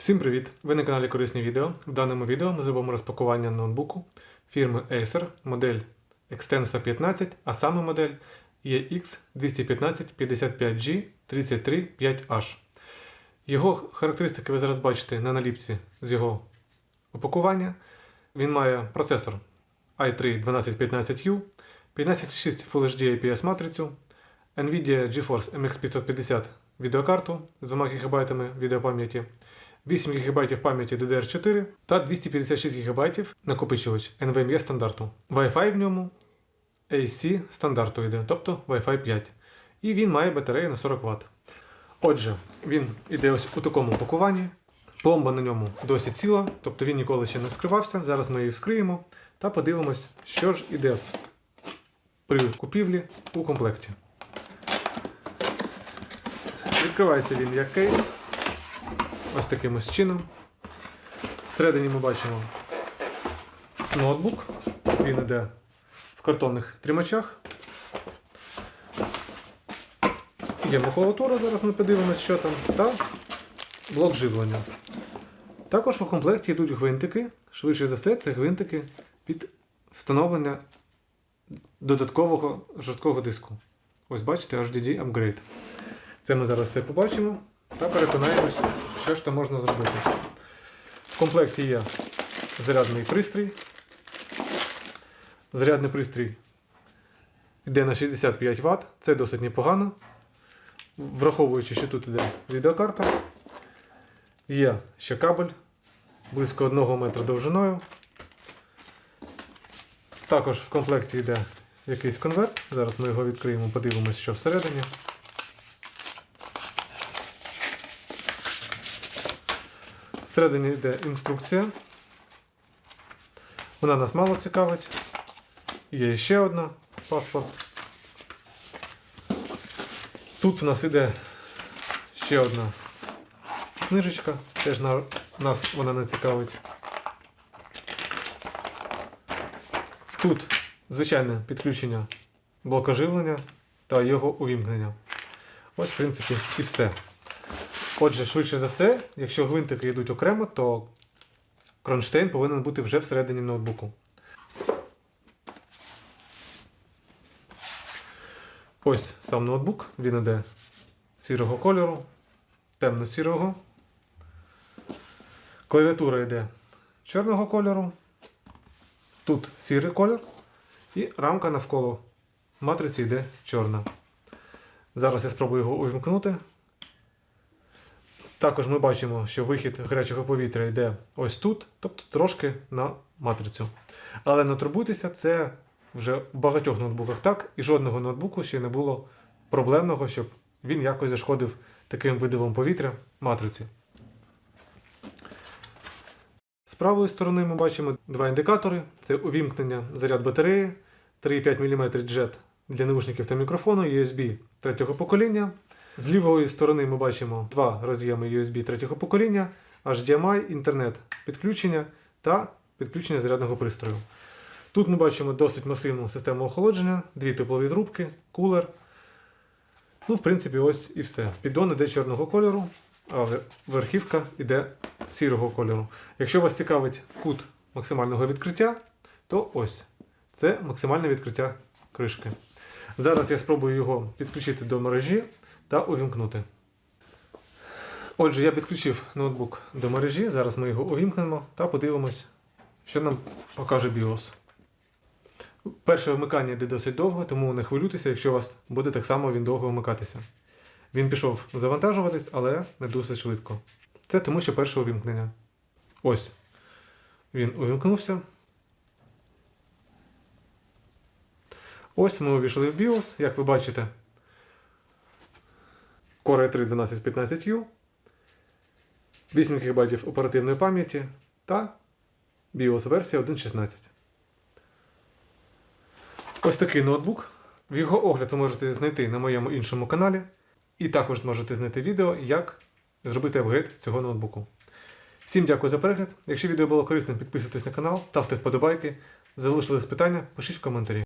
Всім привіт! Ви на каналі Корисні відео. В даному відео ми зробимо розпакування ноутбуку фірми Acer, модель Extensa 15, а саме модель EX 215-55G 335H. Його характеристики ви зараз бачите на наліпці з його упакування. Він має процесор i3 1215U, 15,6 Full HD IPS матрицю, Nvidia GeForce MX 550 відеокарту з 2 ГБ відеопам'яті, 8 ГБ пам'яті DDR4 та 256 ГБ накопичувач NVMe стандарту. Wi-Fi в ньому AC стандарту йде, тобто Wi-Fi 5. І він має батарею на 40 Вт. Отже, він іде ось у такому пакуванні. Пломба на ньому досі ціла, тобто він ніколи ще не скривався. Зараз ми її вскриємо та подивимось, що ж іде при купівлі у комплекті. Відкривається він як кейс. Ось таким ось чином. Всередині ми бачимо ноутбук. Він іде в картонних тримачах. Є макулатура, зараз ми подивимося, що там, та блок живлення. Також у комплекті йдуть гвинтики. Швидше за все, це гвинтики під встановлення додаткового жорсткого диску. Ось бачите, HDD Upgrade. Це ми зараз все побачимо та переконаємось, що ж там можна зробити. В комплекті є зарядний пристрій. Зарядний пристрій йде на 65 Вт, це досить непогано. Враховуючи, що тут йде відеокарта. Є ще кабель близько 1 метра довжиною. Також в комплекті йде якийсь конверт. Зараз ми його відкриємо, подивимося, що всередині. Всередині йде інструкція. Вона нас мало цікавить. Є ще одна паспорт. Тут в нас іде ще одна книжечка, теж на, нас вона не цікавить. Тут звичайне підключення блока живлення та його увімкнення. Ось, в принципі, і все. Отже, швидше за все, якщо гвинтики йдуть окремо, то кронштейн повинен бути вже всередині ноутбуку. Ось сам ноутбук, він іде сірого кольору, темно-сірого. Клавіатура йде чорного кольору. Тут сірий колір. І рамка навколо матриці йде чорна. Зараз я спробую його увімкнути. Також ми бачимо, що вихід гарячого повітря йде ось тут, тобто трошки на матрицю. Але не турбуйтеся, це вже в багатьох ноутбуках так, і жодного ноутбуку ще не було проблемного, щоб він якось зашкодив таким видивом повітря матриці. З правої сторони ми бачимо два індикатори: це увімкнення заряд батареї, 3,5 мм джет для наушників та мікрофону, USB третього покоління. З лівої сторони ми бачимо два роз'єми USB третього покоління, HDMI, інтернет підключення та підключення зарядного пристрою. Тут ми бачимо досить масивну систему охолодження, дві теплові трубки, кулер. Ну, в принципі, ось і все. Піддон іде чорного кольору, а верхівка йде сірого кольору. Якщо вас цікавить кут максимального відкриття, то ось це максимальне відкриття кришки. Зараз я спробую його підключити до мережі та увімкнути. Отже, я підключив ноутбук до мережі. Зараз ми його увімкнемо та подивимось, що нам покаже BIOS. Перше вмикання йде досить довго, тому не хвилюйтеся, якщо у вас буде так само він довго вмикатися. Він пішов завантажуватись, але не досить швидко. Це тому, що перше увімкнення. Ось. Він увімкнувся. Ось ми увійшли в BIOS, як ви бачите. Core i3 1215U, 8 ГБ оперативної пам'яті та BIOS версія 1.16. Ось такий ноутбук. В його огляд ви можете знайти на моєму іншому каналі. І також зможете знайти відео, як зробити апгрейд цього ноутбуку. Всім дякую за перегляд. Якщо відео було корисним, підписуйтесь на канал, ставте вподобайки, залишились питання, пишіть в коментарі.